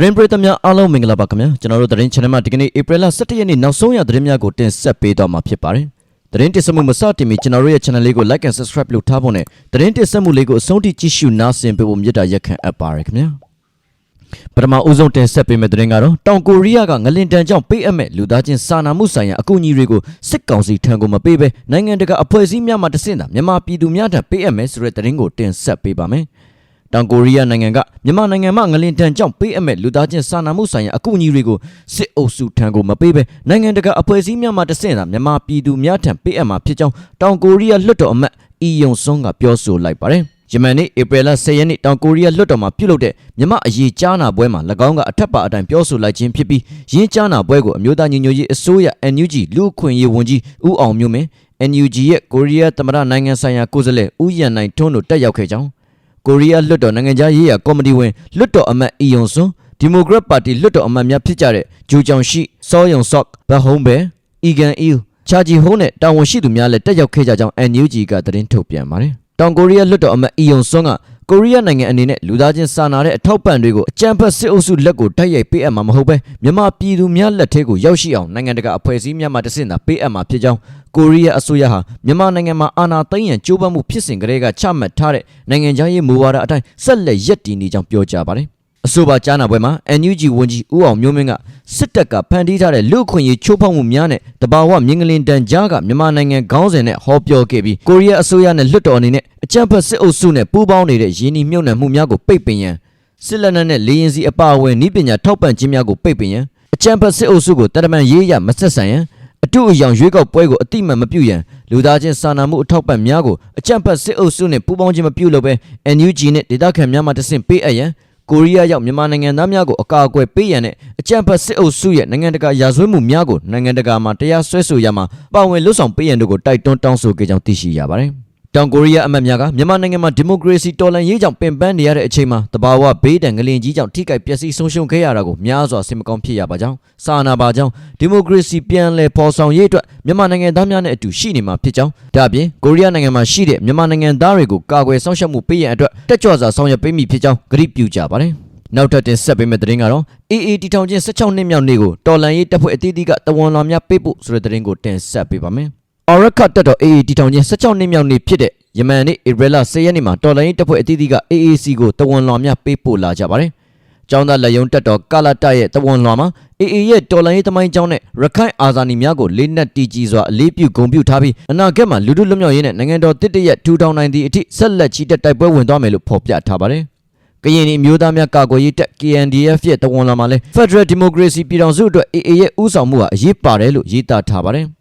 သတင်းပရိသတ်များအားလုံးမင်္ဂလာပါခင်ဗျာကျွန်တော်တို့သတင်း channel မှာဒီကနေ့ April 17ရက်နေ့နောက်ဆုံးရသတင်းများကိုတင်ဆက်ပေးတော့မှာဖြစ်ပါတယ်သတင်းတင်ဆက်မှုမစတင်မီကျွန်တော်တို့ရဲ့ channel လေးကို like and subscribe လုပ်ထားဖို့နဲ့သတင်းတင်ဆက်မှုလေးကိုအဆုံးထိကြည့်ရှုနားဆင်ပေးဖို့မြတ်တာရက်ခံအပ်ပါတယ်ခင်ဗျာပထမဦးဆုံးတင်ဆက်ပေးမယ့်သတင်းကတော့တောင်ကိုရီးယားကငလင်တန်ကြောင့်ပေးအပ်မဲ့လူသားချင်းစာနာမှုဆိုင်ရာအကူအညီတွေကိုစစ်ကောင်စီထံကိုမပေးဘဲနိုင်ငံတကာအဖွဲ့အစည်းများမှတဆင့်တာမြန်မာပြည်သူများထံပေးအပ်မယ်ဆိုတဲ့သတင်းကိုတင်ဆက်ပေးပါမယ် တောင်ကိုရီးယားနိုင်ငံကမြန်မာနိုင်ငံမှာငလင်တန်ကြောင့်ပေးအပ်မဲ့လူသားချင်းစာနာမှုဆိုင်ရာအကူအညီတွေကိုစစ်အုပ်စုထံကိုမပေးဘဲနိုင်ငံတကာအဖွဲ့အစည်းများမှတဆင့်တာမြန်မာပြည်သူများထံပေးအပ်မှာဖြစ်ကြောင်းတောင်ကိုရီးယားလွှတ်တော်အမတ်အီယုံဆွန်ကပြောဆိုလိုက်ပါတယ်ယမန်နေ့ဧပြီလ10ရက်နေ့တောင်ကိုရီးယားလွှတ်တော်မှာပြုလုပ်တဲ့မြမအရေးကြားနာပွဲမှာ၎င်းကအထက်ပါအတိုင်းပြောဆိုလိုက်ခြင်းဖြစ်ပြီးရင်းကြားနာပွဲကိုအမျိုးသားညီညွတ်ရေးအစိုးရ NUG လူ့အခွင့်အရေးဝန်ကြီးဦးအောင်မျိုးမင်း NUG ရဲ့ကိုရီးယားသမ္မတနိုင်ငံဆိုင်ရာကိုယ်စားလှယ်ဦးရန်နိုင်ထွန်းတို့တက်ရောက်ခဲ့ကြောင်း ကိုရီးယားလွှတ်တော်နိုင်ငံခြားရေးရာကော်မတီဝင်လွှတ်တော်အမတ်အီယုံဆွန်ဒီမိုကရက်ပါတီလွှတ်တော်အမတ်များဖြစ်ကြတဲ့ဂျူဂျောင်ရှိစောယုံဆော့ဘတ်ဟုံးဘဲအီဂန်အီချာဂျီဟုံးနဲ့တာဝန်ရှိသူများလည်းတက်ရောက်ခဲ့ကြကြောင်း NUG ကသတင်းထုတ်ပြန်ပါတယ်တောင်ကိုရီးယားလွှတ်တော်အမတ်အီယုံဆွန်က ကိုရီးယားနိုင်ငံအနေနဲ့လူသားချင်းစာနာတဲ့အထောက်ပံ့တွေကိုအကြမ်းဖက်စစ်အုပ်စုလက်ကိုတိုက်ရိုက်ပေးအပ်မှာမဟုတ်ပဲမြန်မာပြည်သူများလက်ထဲကိုရောက်ရှိအောင်နိုင်ငံတကာအဖွဲ့အစည်းများမှတဆင့်သာပေးအပ်မှာဖြစ်ကြောင်းကိုရီးယားအစိုးရဟာမြန်မာနိုင်ငံမှာအာဏာသိမ်းရန်ကြိုးပမ်းမှုဖြစ်စဉ်ကလေးကချမှတ်ထားတဲ့နိုင်ငံခြားရေးမူဝါဒအတိုင်းဆက်လက်ရည်တည်နေကြောင်းပြောကြားပါတယ် အဆိုပါကြားနာပွဲမှာ NUG ဝန်ကြီးဦးအောင်မျိုးမင်းကစစ်တပ်ကဖန်တီးထားတဲ့လူ့အခွင့်အရေးချိုးဖောက်မှုများနဲ့တဘာဝမြင်းကလင်တန်ကြားကမြန်မာနိုင်ငံခေါင်းစဉ်နဲ့ဟောပြောခဲ့ပြီးကိုရီးယားအစိုးရနဲ့လွှတ်တော်အနေနဲ့အကြမ်းဖက်စစ်အုပ်စုနဲ့ပူးပေါင်းနေတဲ့ရင်းနှီးမြှုပ်နှံမှုများကိုပိတ်ပင်ရန်စစ်လက်နက်နဲ့လေရင်စီအပါအဝင်ဤပညာထောက်ပံ့ခြင်းများကိုပိတ်ပင်ရန်အကြမ်းဖက်စစ်အုပ်စုကိုတရမန်ရေးရမဆက်ဆံရန်အတူအယောင်ရွေးကောက်ပွဲကိုအတိမတ်မပြုရန်လူသားချင်းစာနာမှုအထောက်ပံ့များကိုအကြမ်းဖက်စစ်အုပ်စုနဲ့ပူးပေါင်းခြင်းမပြုလုပ်ဘဲ NUG နဲ့ဒေသခံများမှတဆင့်ပေးအပ်ရန် ကိုရီးယားရောက်မြန်မာနိုင်ငံသားများကိုအကာအကွယ်ပေးရန်နဲ့အကြမ်းဖက်စစ်အုပ်စုရဲ့နိုင်ငံတကာရာဇဝတ်မှုများကိုနိုင်ငံတကာမှာတရားစွဲဆိုရမှာပါဝင်လွတ်ဆောင်ပေးရန်တို့ကိုတိုက်တွန်းတောင်းဆိုခဲ့ကြောင်းသိရှိရပါတယ်။ တောင်ကိုရီးယားအမတ်များကမြန်မာနိုင်ငံမှာဒီမိုကရေစီတော်လှန်ရေးကြောင့်ပင်ပန်းနေရတဲ့အချိန်မှာတဘာဝဘေးဒဏ်ငလင်ကြီးကြောင့်ထိခိုက်ပျက်စီးဆုံးရှုံးခဲ့ရတာကိုများစွာစိတ်မကောင်းဖြစ်ရပါကြောင်းစာနာပါကြောင်းဒီမိုကရေစီပြန်လည်ပေါ်ဆောင်ရေးအတွက်မြန်မာနိုင်ငံသားများနဲ့အတူရှိနေမှာဖြစ်ကြောင်းဒါအပြင်ကိုရီးယားနိုင်ငံမှာရှိတဲ့မြန်မာနိုင်ငံသားတွေကိုကာကွယ်စောင့်ရှောက်မှုပေးရန်အတွက်တက်ကြွစွာဆောင်ရွက်ပေးမိဖြစ်ကြောင်းကြေညာပြုကြပါတယ်။နောက်ထပ်တင်ဆက်ပေးမယ့်သတင်းကတော့ AA တီထောင်ချင်း16နှစ်မြောက်နေ့ကိုတော်လန်ရေးတပ်ဖွဲ့အသီးသီးကတဝန်လွန်များပေးဖို့ဆိုတဲ့သတင်းကိုတင်ဆက်ပေးပါမယ်။ အော်ရခတ်တက်တော် AA တီထောင်ချင်း16နှစ်မြောက်နေ့ဖြစ်တဲ့ယမန်နေ့ဧပြီလ10ရက်နေ့မှာတော်လန်ရေးတပ်ဖွဲ့အသီးသီးက AAC ကိုတဝန်လွန်များပေးပို့လာကြပါတယ်။ကျောင်းသားလက်ယုံတက်တော်ကာလာတရဲ့တဝန်လွန်မှာ AA ရဲ့တော်လန်ရေးတမိုင်းကျောင်းနဲ့ရခိုင်အာဇာနည်များကိုလေးနက်တီကြီးစွာအလေးပြုဂုဏ်ပြုထားပြီးအနာဂတ်မှာလူထုလွတ်မြောက်ရေးနဲ့နိုင်ငံတော်တစ်တရက်ထူထောင်နိုင်သည့်အထိဆက်လက်ချီတက်တိုက်ပွဲဝင်သွားမယ်လို့ဖော်ပြထားပါတယ်။ကရင်ပြည်မျိုးသားများကာကွယ်ရေးတပ် KNDF ရဲ့တဝန်လာမှာလဲ Federal Democracy ပြည်ထောင်စုအတွက် AA ရဲ့ဥဆောင်မှုဟာအရေးပါတယ်လို့ရေးသားထားပါတယ်။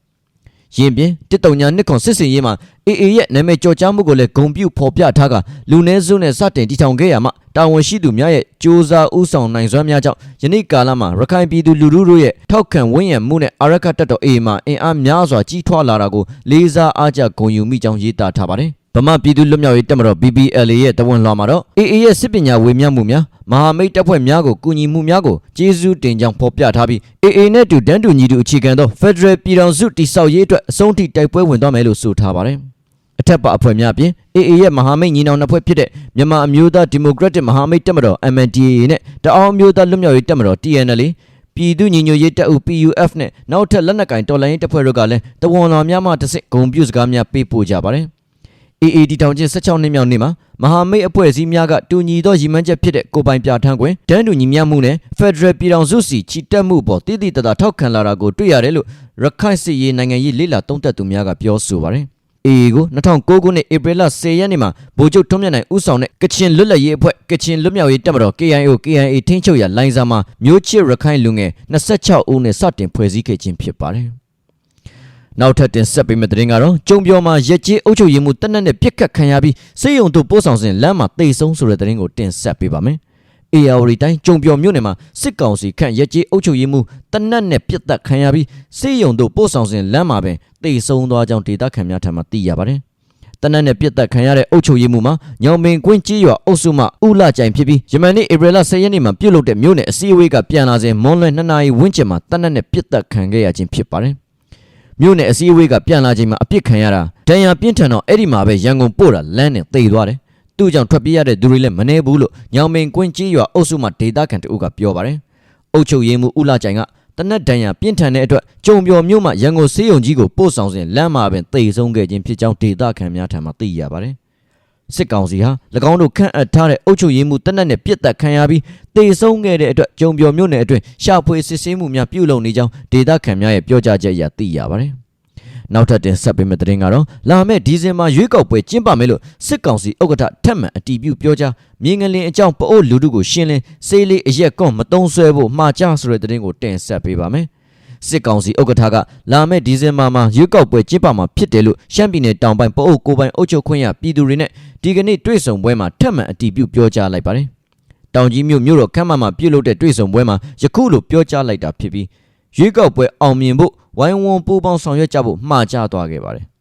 ယင်းပြင်တစ်တုံညာနှစ်ခွန်စစ်စင်ရေးမှာ AA ရဲ့နာမည်ကျော်ကြားမှုကိုလည်းဂုံပြုဖော်ပြထားကလူနည်းစုနဲ့စတင်တည်ထောင်ခဲ့ရမှတာဝန်ရှိသူများရဲ့စ조사ဥဆောင်နိုင်စွမ်းများကြောင့်ယနေ့ကာလမှာရခိုင်ပြည်သူလူထုတို့ရဲ့ထောက်ခံဝန်းရံမှုနဲ့အာရခတ်တပ်တော် AA မှာအင်အားများစွာကြီးထွားလာတာကိုလေးစားအားကျဂုဏ်ယူမိကြောင်းရေးသားထားပါတယ်။ဗ မာပြည်သူ့လွတ်မြောက်ရေးတပ်မတော် BBLA ရဲ့တဝန်လွှာမှာတော့ AA ရဲ့စစ်ပညာဝေမျှမှုများမဟာမိတ်တပ်ဖွဲ့များကိုကူညီမှုများကိုကျေးဇူးတင်ကြောင်းဖော်ပြထားပြီး AA နဲ့တူတန်းတူညီတူအခြေခံသော Federal ပြည်ထောင်စုတည်ဆောက်ရေးအတွက်အဆုံးထိတိုက်ပွဲဝင်သွားမယ်လို့ဆိုထားပါတယ်။အထက်ပါအဖွဲ့များအပြင် AA ရဲ့မဟာမိတ်ညီနောင်နှစ်ဖွဲ့ဖြစ်တဲ့မြန်မာအမျိုးသားဒီမိုကရက်တစ်မဟာမိတ်တပ်မတော် MNDAA နဲ့တအောင်းအမျိုးသားလွတ်မြောက်ရေးတပ်မတော် TNLA ပြည်သူ့ညီညွတ်ရေးတပ်ဦး PUF နဲ့နောက်ထပ်လက်နက်ကင်တော်လှန်ရေးတပ်ဖွဲ့တို့ကလည်းတဝန်လွှာများမှတစ်ဆင့်ဂုံပြုစကားများပေးပို့ကြပါတယ်။ AA တီထောင်ချင်း16နှစ်မြောက်နေ့မှာမဟာမိတ်အဖွဲ့အစည်းများကတူညီသောရည်မှန်းချက်ဖြစ်တဲ့ကိုပိုင်ပြဋ္ဌာန်းခွင့်တန်းတူညီမျှမှုနဲ့ Federal ပြည်ထောင်စုစီချီတက်မှုပေါ်တည်တည်တသာထောက်ခံလာတာကိုတွေ့ရတယ်လို့ရခိုင်စစ်ရေးနိုင်ငံရေးလေ့လာသုံးသပ်သူများကပြောဆိုပါတယ်။ AA ကို2009ခုနှစ်ဧပြီလ10ရက်နေ့မှာဗိုလ်ချုပ်ထွန်းမြတ်နိုင်ဦးဆောင်တဲ့ကချင်လွတ်လပ်ရေးအဖွဲ့ကချင်လွတ်မြောက်ရေးတပ်မတော် KIO KIA ထိန်းချုပ်ရာလိုင်ဇာမှာမျိုးချစ်ရခိုင်လူငယ်26ဦးနဲ့စတင်ဖွဲ့စည်းခဲ့ခြင်းဖြစ်ပါတယ်။ နောက်ထပ်တင်ဆက်ပေးမယ့်သတင်းကတော့ကျုံပြော်မှာရက်ကျေးအုပ်ချုပ်ရေးမှုတက်နက်နဲ့ပြစ်ခတ်ခံရပြီးစေယုံတို့ပို့ဆောင်စဉ်လမ်းမှာတိတ်ဆုံးဆိုတဲ့သတင်းကိုတင်ဆက်ပေးပါမယ်။ AR တိုင်းကျုံပြော်မြို့နယ်မှာစစ်ကောင်စီခန့်ရက်ကျေးအုပ်ချုပ်ရေးမှုတက်နက်နဲ့ပြစ်တက်ခံရပြီးစေယုံတို့ပို့ဆောင်စဉ်လမ်းမှာပင်တိတ်ဆုံးသွားကြောင်းဒေသခံများထံမှသိရပါတယ်။တနက်နဲ့ပြစ်တက်ခံရတဲ့အုပ်ချုပ်ရေးမှုမှာညောင်ပင်ကွင်းကြီးရွာအုပ်စုမှဥလကြိုင်ဖြစ်ပြီးယမန်နေ့ဧပြီလ10ရက်နေ့မှာပြုတ်လုတဲ့မြို့နယ်အစည်းအဝေးကပြန်လာစဉ်မွန်လွယ်2နာရီဝန်းကျင်မှာတနက်နဲ့ပြစ်တက်ခံခဲ့ရခြင်းဖြစ်ပါတယ်။ မြို့နယ်အစည်းအဝေးကပြန်လာချိန်မှာအပြစ်ခံရတာဒဏ်ရာပြင်းထန်တော့အဲ့ဒီမှာပဲရန်ကုန်ပို့တာလမ်းနဲ့တိတ်သွားတယ်။တသူ့ကြောင့်ထွက်ပြေးရတဲ့သူတွေလည်းမနေဘူးလို့ညောင်မင်ကွင်းကြီးရွာအုပ်စုမှဒေသခံတအုပ်ကပြောပါတယ်။အုပ်ချုပ်ရေးမှူးဦးလာကြိုင်ကတနက်တန်ရပြင်းထန်တဲ့အတွက်ကြုံပြော်မြို့မှရန်ကုန်စေးရုံကြီးကိုပို့ဆောင်စဉ်လမ်းမှာပင်တိတ်ဆုံးခဲ့ခြင်းဖြစ်ကြောင်းဒေသခံများထံမှသိရပါတယ်။ စစ်ကောင်စီဟာ၎င်းတို့ခန့်အပ်ထားတဲ့အုပ်ချုပ်ရေးမှူးတနက်နဲ့ပြစ်တက်ခံရပြီးတေဆုံးခဲ့တဲ့အတွက်ကြုံပြော်မြို့နယ်အတွင်းရှာဖွေစစ်ဆေးမှုများပြုလုပ်နေကြောင်းဒေသခံများရဲ့ပြောကြားချက်အရသိရပါတယ်။နောက်ထပ်တင်ဆက်ပေးမယ့်သတင်းကတော့လာမယ့်ဒီဇင်ဘာရွေးကောက်ပွဲကျင်းပမယ်လို့စစ်ကောင်စီဥက္ကဋ္ဌထက်မှန်အတည်ပြုပြောကြားမြေငလင်အကြောင်းပအိုးလူထုကိုရှင်းလင်းစေးလေးအရက်ကွန်မတုံးဆွဲဖို့မှာကြားဆိုတဲ့သတင်းကိုတင်ဆက်ပေးပါမယ်။ စစ်ကောင်စီဥက္ကဋ္ဌကလာမယ့်ဒီဇင်ဘာမှာရွေးကောက်ပွဲကျင်းပမှာဖြစ်တယ်လို့ရှမ်းပြည်နယ်တောင်ပိုင်းပအိုးကိုပိုင်အုပ်ချုပ်ခွင့်ရပြည်သူတွေနဲ့ဒီကနေ့တွေ့ဆုံပွဲမှာထက်မှန်အတည်ပြုပြောကြားလိုက်ပါတယ်။တောင်ကြီးမြို့မြို့တော်ခမ်းမမှာပြုလုပ်တဲ့တွေ့ဆုံပွဲမှာယခုလိုပြောကြားလိုက်တာဖြစ်ပြီးရွေးကောက်ပွဲအောင်မြင်ဖို့ဝိုင်းဝန်းပူးပေါင်းဆောင်ရွက်ကြဖို့မှာကြားသွားခဲ့ပါတယ်။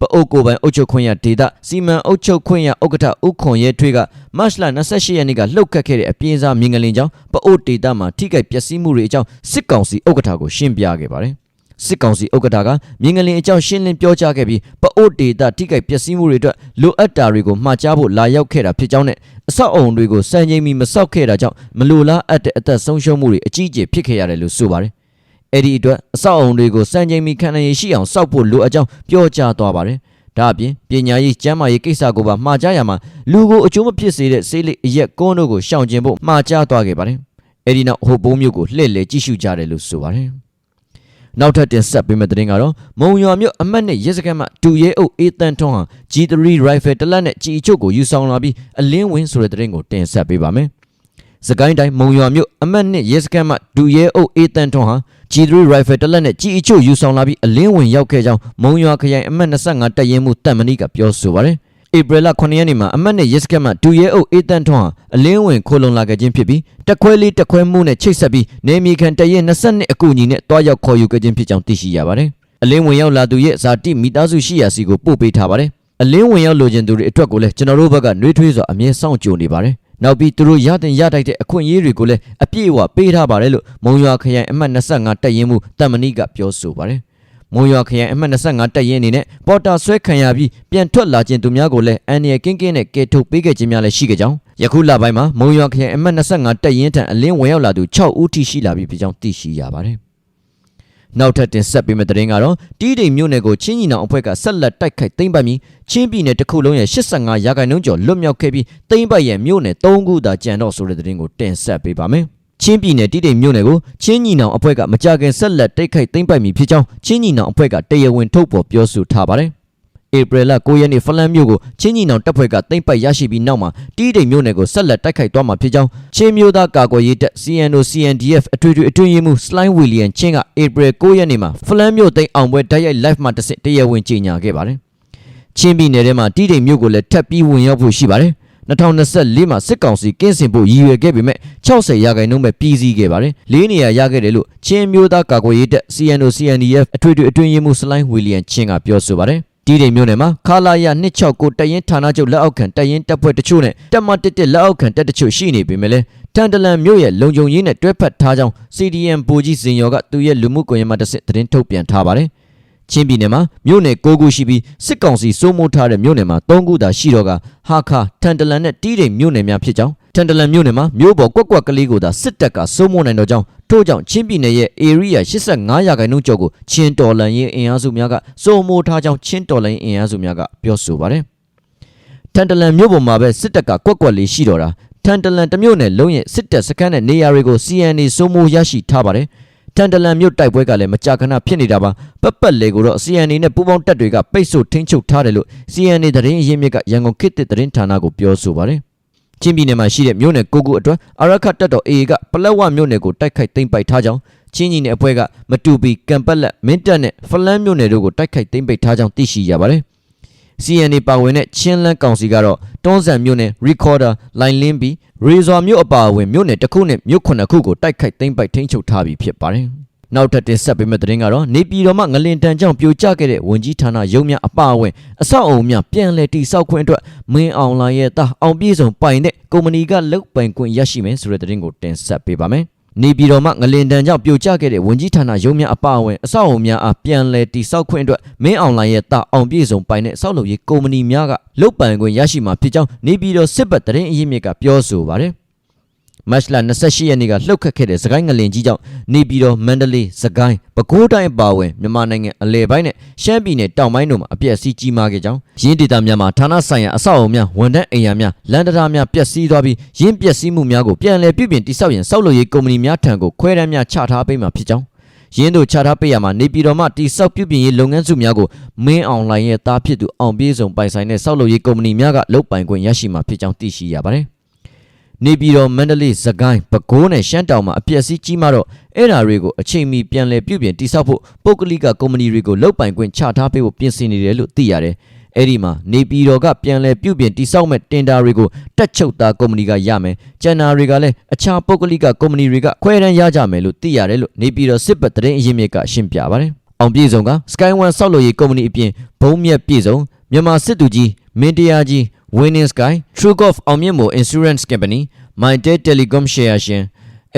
ပအုပ်ကိုပိုင်အုပ်ချုပ်ခွင့်ရဒေတာစီမံအုပ်ချုပ်ခွင့်ရဥက္ကဋ္ဌဦးခွန်ရဲထွေးကမတ်လ28ရက်နေ့ကလှုပ်ခတ်ခဲ့တဲ့အပြင်းစားမြင်ကလင်ကြောင့်ပအုပ်ဒေတာမှာထိခိုက်ပျက်စီးမှုတွေအကြောင်းစစ်ကောင်စီဥက္ကဋ္ဌကိုရှင်းပြခဲ့ပါတယ်။စစ်ကောင်စီဥက္ကဋ္ဌကမြင်းငလင်အကြောင်းရှင်းလင်းပြောကြားခဲ့ပြီးပအိုဒေတာထိခိုက်ပျက်စီးမှုတွေအတွက်လိုအပ်တာတွေကိုမှာကြားဖို့လာရောက်ခဲ့တာဖြစ်ကြောင်းနဲ့အဆောက်အုံတွေကိုစံချိန်မီမဆောက်ခဲ့တာကြောင့်မလိုလားအပ်တဲ့အသက်ဆုံးရှုံးမှုတွေအကြီးအကျယ်ဖြစ်ခဲ့ရတယ်လို့ဆိုပါတယ်။ အဲ့ဒီအတွက်အဆောက်အုံတွေကိုစံချိန်မီခံနိုင်ရရှိအောင်စောက်ဖို့လိုအပ်ကြောင်းပြောကြားသွားပါတယ်။ဒါအပြင်ပညာရေးကျန်းမာရေးကိစ္စကိုပါမှာကြားရမှာလူကိုအကျိုးမဖြစ်စေတဲ့ဆေးလိပ်အရက်ကွန်းတို့ကိုရှောင်ကျဉ်ဖို့မှာကြားသွားခဲ့ပါတယ်။အဲ့ဒီနောက်ဟိုပုံးမျိုးကိုလှည့်လည်ကြည့်ရှုကြတယ်လို့ဆိုပါတယ်။နောက်ထပ်တင်ဆက်ပေးမယ့်သတင်းကတော့မုံရွာမြို့အမတ်နဲ့ရဲစခန်းမှတူရဲအုပ်အေးတန်ထွန်းဟာ G3 rifle တစ်လက်နဲ့ကြည်အချုပ်ကိုယူဆောင်လာပြီးအလင်းဝင်ဆိုတဲ့သတင်းကိုတင်ဆက်ပေးပါမယ်။စကိုင်းတိုင်းမုံရွာမြို့အမတ်နဲ့ရဲစခန်းမှတူရဲအုပ်အေးတန်ထွန်းဟာ G3 rifle တစ်လက်နဲ့ကြည်အချုပ်ယူဆောင်လာပြီးအလင်းဝင်ရောက်ခဲ့ကြောင်းမုံရွာခရိုင်အမတ်25တပ်ရင်းမှုတပ်မဏိကပြောဆိုပါတယ်။ဧပြီလ9ရက်နေ့မှာအမတ်နဲ့ရဲစခန်းမှဒူရဲအုပ်အေးတန်ထွန်းဟာအလင်းဝင်ခိုလုံလာခဲ့ခြင်းဖြစ်ပြီးတက်ခွဲလေးတက်ခွဲမှုနဲ့ချိတ်ဆက်ပြီးနေမီခံတရင်22အကူအညီနဲ့တွားရောက်ခေါ်ယူခဲ့ခြင်းဖြစ်ကြောင်းသိရှိရပါတယ်။အလင်းဝင်ရောက်လာသူရဲ့ဇာတိမိသားစုရှိရာစီကိုပို့ပေးထားပါတယ်။အလင်းဝင်ရောက်လိုချင်သူတွေအတွက်ကိုလည်းကျွန်တော်တို့ဘက်ကနှွေးထွေးစွာအမြဲစောင့်ကြိုနေပါတယ်။ နောက်ပြီးသူတို့ရတဲ့ရတိုက်တဲ့အခွင့်အရေးတွေကိုလည်းအပြည့်အဝပေးထားပါတယ်လို့မုံရွာခရိုင်အမှတ်25တပ်ရင်းမှုတပ်မဏိကပြောဆိုပါတယ်။မွန်ရွာခရိုင်အမှတ်25တပ်ရင်းအနေနဲ့ပေါ်တာဆွဲခံရပြီးပြန်ထွက်လာခြင်းသူများကိုလည်းအန်ရကင်းကင်းနဲ့ကယ်ထုတ်ပေးခဲ့ခြင်းများလည်းရှိခဲ့ကြောင်းယခုလပိုင်းမှာမုံရွာခရိုင်အမှတ်25တပ်ရင်းထံအလင်းဝင်ရောက်လာသူ6ဦးထိရှိလာပြီဖြစ်ကြောင်းသိရှိရပါတယ်။ နောက်ထပ်တင်ဆက်ပေးမယ့်သတင်းကတော့တီးတိမ်မြို့နယ်ကိုချင်းညီနောင်အဖွဲ့ကဆက်လက်တိုက်ခိုက်သိမ်းပိုက်ပြီးချင်းပြည်နယ်တစ်ခုလုံးရဲ့85ရာခိုင်နှုန်းကျော်လွတ်မြောက်ခဲ့ပြီးသိမ်းပိုက်ရဲ့မြို့နယ်3ခုသာကျန်တော့ဆိုတဲ့သတင်းကိုတင်ဆက်ပေးပါမယ်။ချင်းပြည်နယ်တိတိမ်မြို့နယ်ကိုချင်းညီနောင်အဖွဲ့ကမကြခင်ဆက်လက်တိုက်ခိုက်သိမ်းပိုက်မိဖြစ်ကြောင်းချင်းညီနောင်အဖွဲ့ကတရားဝင်ထုတ်ပေါ်ပြောဆိုထားပါတယ်။ ဧပြီလ9ရက်နေ့ဖလန်းမြို့ကိုချင်းညီနောင်တပ်ဖွဲ့ကသိမ်းပိုက်ရရှိပြီးနောက်မှာတိတိမ်မြို့နယ်ကိုဆက်လက်တိုက်ခိုက်သွားမှာဖြစ်ကြောင်းချင်းမျိုးသားကာကွယ်ရေးတပ် CNO CNDF အထွေထွေအတွင်းရေးမှူးစလိုင်းဝီလီယံချင်းကဧပြီ9ရက်နေ့မှာဖလန်းမြို့သိမ်းအောင်ပွဲတိုက်ရိုက် live မှာတစ်ဆင့်တရားဝင်ကြေညာခဲ့ပါတယ်။ချင်းပြည်နယ်ထဲမှာတိတိမ်မြို့ကိုလည်းထပ်ပြီးဝင်ရောက်ဖို့ရှိပါတယ်။2024မှာစစ်ကောင်စီကင်းစင်ဖို့ရည်ရွယ်ခဲ့ပေမဲ့60ရာခိုင်နှုန်းပဲပြည်စည်းခဲ့ပါတယ်။လေးနေရာရခဲ့တယ်လို့ချင်းမျိုးသားကာကွယ်ရေးတပ် CNO CNDF အထွေထွေအတွင်းရေးမှူးစလိုင်းဝီလီယံချင်းကပြောဆိုပါတယ်။ တီးတိမ်မြို့နယ်မှာခလာရ269တပ်ရင်းဌာနချုပ်လက်အောက်ခံတပ်ရင်းတပ်ဖွဲ့တချို့နဲ့တပ်မတက်လက်အောက်ခံတပ်တချို့ရှိနေပေမဲ့လည်းတန်တလန်မြို့ရဲ့လုံခြုံရေးနဲ့တွဲဖက်ထားကြောင်း CDM ဗိုလ်ကြီးစင်ရော်ကသူ့ရဲ့လူမှုကွန်ရက်မှာတစ်ဆင့်သတင်းထုတ်ပြန်ထားပါတယ်။ချင်းပြည်နယ်မှာမြို့နယ်6ခုရှိပြီးစစ်ကောင်စီစိုးမိုးထားတဲ့မြို့နယ်မှာ3ခုသာရှိတော့ကဟာခါထန်တလန်နဲ့တီးတိမ်မြို့နယ်များဖြစ်ကြောင်း ထန်တလန်မြို့နယ်မှာမြို့ပေါ်ကွက်ကွက်ကလေးကိုသာစစ်တပ်ကစိုးမိုးနိုင်တော့ကြောင်းထို့ကြောင့်ချင်းပြည်နယ်ရဲ့ area 85ရာခိုင်နှုန်းကျော်ကိုချင်းတော်လန်ရေးအင်အားစုများကစိုးမိုးထားကြောင်းချင်းတော်လန်ရေးအင်အားစုများကပြောဆိုပါတယ်။ထန်တလန်မြို့ပေါ်မှာပဲစစ်တပ်ကကွက်ကွက်လေးရှိတော့တာထန်တလန်တစ်မြို့နယ်လုံးရဲ့စစ်တပ်စခန်းနဲ့နေရာတွေကို CNA စိုးမိုးရရှိထားပါတယ်။တန်တလန်မြို့တိုက်ပွဲကလည်းမကြာခဏဖြစ်နေတာပါပက်ပက်လေကိုတော့ CNA နဲ့ပူးပေါင်းတပ်တွေကပိတ်ဆို့ထိန်းချုပ်ထားတယ်လို့ CNA သတင်းအရင်းမြစ်ကရန်ကုန်ခေတ်သစ်သတင်းဌာနကိုပြောဆိုပါတယ် ချင်းပြည်နယ်မှာရှိတဲ့မြို့နယ်ကိုကူအတွက်အရခတ်တပ်တော် AA ကပလက်ဝမြို့နယ်ကိုတိုက်ခိုက်သိမ်းပိုက်ထားကြောင်းချင်းကြီးနယ်အဖွဲ့ကမတူပီကံပက်လက်မင်းတပ်နဲ့ဖလန်းမြို့နယ်တို့ကိုတိုက်ခိုက်သိမ်းပိုက်ထားကြောင်းသိရှိရပါတယ် CNA ပါဝင်တဲ့ချင်းလန်းကောင်စီကတော့တွန်းဆန်မြို့နယ် Recorder လိုင်လင်းပြီးရေဇွာမြို့အပါအဝင်မြို့နယ်တစ်ခုနဲ့မြို့ခုနှစ်ခုကိုတိုက်ခိုက်သိမ်းပိုက်ထိန်းချုပ်ထားပြီးဖြစ်ပါတယ်။ နောက်ထပ်တင်ဆက်ပေးမယ့်သတင်းကတော့နေပြည်တော်မှငလင်တန်ကြောင့်ပြိုကျခဲ့တဲ့ဝင်ကြီးဌာနရုံးများအပါအဝင်အဆောက်အုံများပြန်လည်တည်ဆောက်ခွင့်အတွက်မင်းအောင်လာရဲ့တာအောင်ပြေဆုံးပိုင်တဲ့ကုမ္ပဏီကလုတ်ပိုင်ခွင့်ရရှိမယ်ဆိုတဲ့သတင်းကိုတင်ဆက်ပေးပါမယ်။နေပြည်တော်မှငလင်တန်ကြောင့်ပြိုကျခဲ့တဲ့ဝန်ကြီးဌာနရုံးများအပါအဝင်အဆောက်အအုံများအားပြန်လည်တည်ဆောက်ခွင့်အတွက်မင်းအောင်လှိုင်ရဲ့တာအောင်ပြည့်စုံပိုင်တဲ့ဆောက်လုပ်ရေးကုမ္ပဏီများကလုတ်ပိုင်ခွင့်ရရှိမှာဖြစ်ကြောင်းနေပြည်တော်စစ်ပတ်တရင်အရင်းမြစ်ကပြောဆိုပါတယ် မတ်လ28ရက်နေ့ကလှုပ်ခတ်ခဲ့တဲ့စကိုင်းငလင်ကြီးကြောင့်နေပြည်တော်မန္တလေးစကိုင်းပဲခူးတိုင်းအပါအဝင်မြန်မာနိုင်ငံအလဲပိုင်းနဲ့ရှမ်းပြည်နယ်တောင်ပိုင်းတို့မှာအပြည့်အစည်ကြီးမားခဲ့ကြောင်းရင်းဒေတာများမှာဌာနဆိုင်ရာအဆောက်အအုံများဝန်ထမ်းအိမ်ယာများလမ်းတရားများပျက်စီးသွားပြီးရင်းပျက်စီးမှုများကိုပြန်လည်ပြုပြင်တိစောက်ရင်ဆောက်လုပ်ရေးကုမ္ပဏီများထံကိုခွဲတမ်းများချထားပေးမှာဖြစ်ကြောင်းရင်းတို့ချထားပေးရမှာနေပြည်တော်မှတိစောက်ပြုပြင်ရေးလုပ်ငန်းစုများကိုမင်းအောင်လှိုင်ရဲ့သားဖြစ်သူအောင်ပြေးစုံပိုင်ဆိုင်တဲ့ဆောက်လုပ်ရေးကုမ္ပဏီများကလုပ်ပိုင်ခွင့်ရရှိမှာဖြစ်ကြောင်းသိရှိရပါတယ်။ နေပြည်တော်မန္တလေးစကိုင်းပဲခူးနဲ့ရှမ်းတောင်မှာအပျက်စီးကြီးမားတော့အဲ့ဓာတွေကိုအချိန်မီပြန်လည်ပြုပြင်တိစောက်ဖို့ပုဂ္ဂလိကကုမ္ပဏီတွေကိုလုတ်ပိုင်ခွင့်ချထားပေးဖို့ပြင်ဆင်နေတယ်လို့သိရတယ်။အဲ့ဒီမှာနေပြည်တော်ကပြန်လည်ပြုပြင်တိစောက်မဲ့တင်ဒါတွေကိုတက်ချုပ်သားကုမ္ပဏီကရမယ်။ကျန်နာတွေကလည်းအခြားပုဂ္ဂလိကကုမ္ပဏီတွေကခွဲတန်းရကြမယ်လို့သိရတယ်လို့နေပြည်တော်စစ်ပတ်တရင်အရင်းမြစ်ကရှင်းပြပါတယ်။အောင်ပြေဆုံးက Sky One ဆောက်လုပ်ရေးကုမ္ပဏီအပြင်ဘုံမြက်ပြေဆုံးမြန်မာစစ်သူကြီးမင်းတရားကြီး Winning Sky Truecoff အောင်မြင့်မို့ Insurance Company Mytel Telecom Share ရှင်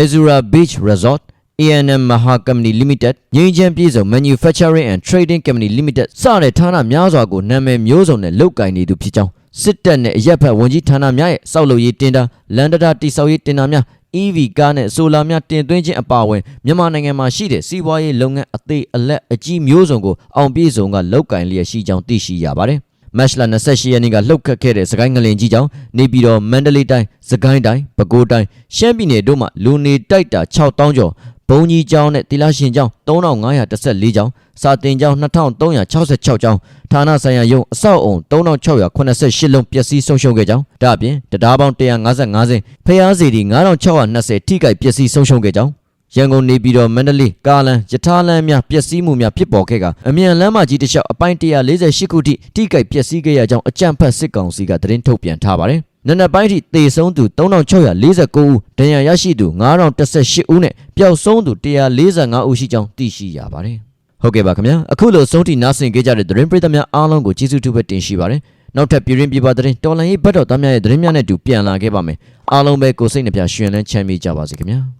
Azura Beach Resort ANM Maha Company Limited ငင်းချမ်းပြည်စုံ Manufacturing and Trading Company Limited စတဲ့ဌာနများစွာကိုနာမည်မျိုးစုံနဲ့လုပ်ကိုင်နေသူဖြစ်ကြောင်းစစ်တပ်နဲ့အရက်ဖက်ဝန်ကြီးဌာနများရဲ့စောက်လုပ်ရေးတင်တာလန်ဒတာတိစောက်ရေးတင်တာများ EV ကားနဲ့ဆိုလာများတင်သွင်းခြင်းအပါအဝင်မြန်မာနိုင်ငံမှာရှိတဲ့စီးပွားရေးလုပ်ငန်းအသေးအလက်အကြီးမျိုးစုံကိုအောင်ပြည်စုံကလုပ်ကိုင်လျက်ရှိကြောင်းသိရှိရပါတယ်။ မတ်လ28ရက်နေ့ကလှုပ်ခတ်ခဲ့တဲ့စကိုင်းငလင်ကြီးကြောင့်နေပြည်တော်မန္တလေးတိုင်းစကိုင်းတိုင်းပဲခူးတိုင်းရှမ်းပြည်နယ်တို့မှလူနေတိုက်တာ6000ကျော်ဘုံကြီးကျောင်းနဲ့တိလရှင်ကျောင်း3514ကျောင်းစာတင်ကျောင်း2366ကျောင်းဌာနဆိုင်ရာယုံအဆောက်အုံ3688လုံးပျက်စီးဆုံးရှုံးခဲ့ကြောင်းဒါအပြင်တရားပေါင်း155စင်ဖျားစီတီ9620ထိခိုက်ပျက်စီးဆုံးရှုံးခဲ့ကြောင်း ရန်ကုန်နေပြည်တော်မန္တလေးကားလမ်းယထာလမ်းများပျက်စီးမှုများဖြစ်ပေါ်ခဲ့ကအမြန်လမ်းမကြီးတစ်လျှောက်အပိုင်း148ခုထိထိခိုက်ပျက်စီးခဲ့ရကြောင်းအကြံဖတ်စစ်ကောင်စီကသတင်းထုတ်ပြန်ထားပါတယ်။နံနက်ပိုင်းထိသေဆုံးသူ3649ဦးဒဏ်ရာရရှိသူ9018ဦးနဲ့ပျောက်ဆုံးသူ145ဦးရှိကြောင်းသိရှိရပါတယ်။ဟုတ်ကဲ့ပါခင်ဗျာအခုလိုဆုံးထိနားဆင်ကြကြတဲ့သတင်းပရိသတ်များအားလုံးကိုကျေးဇူးတူပဲတင်ရှိပါတယ်။နောက်ထပ်ပြည်ရင်းပြည်ပသတင်းတော်လိုင်းရေးဘတ်တော်သားများရဲ့သတင်းများနဲ့အတူပြန်လာခဲ့ပါမယ်။အားလုံးပဲကိုယ်စိတ်နှပြရှင်လန်းချမ်းမြေ့ကြပါစေခင်ဗျာ။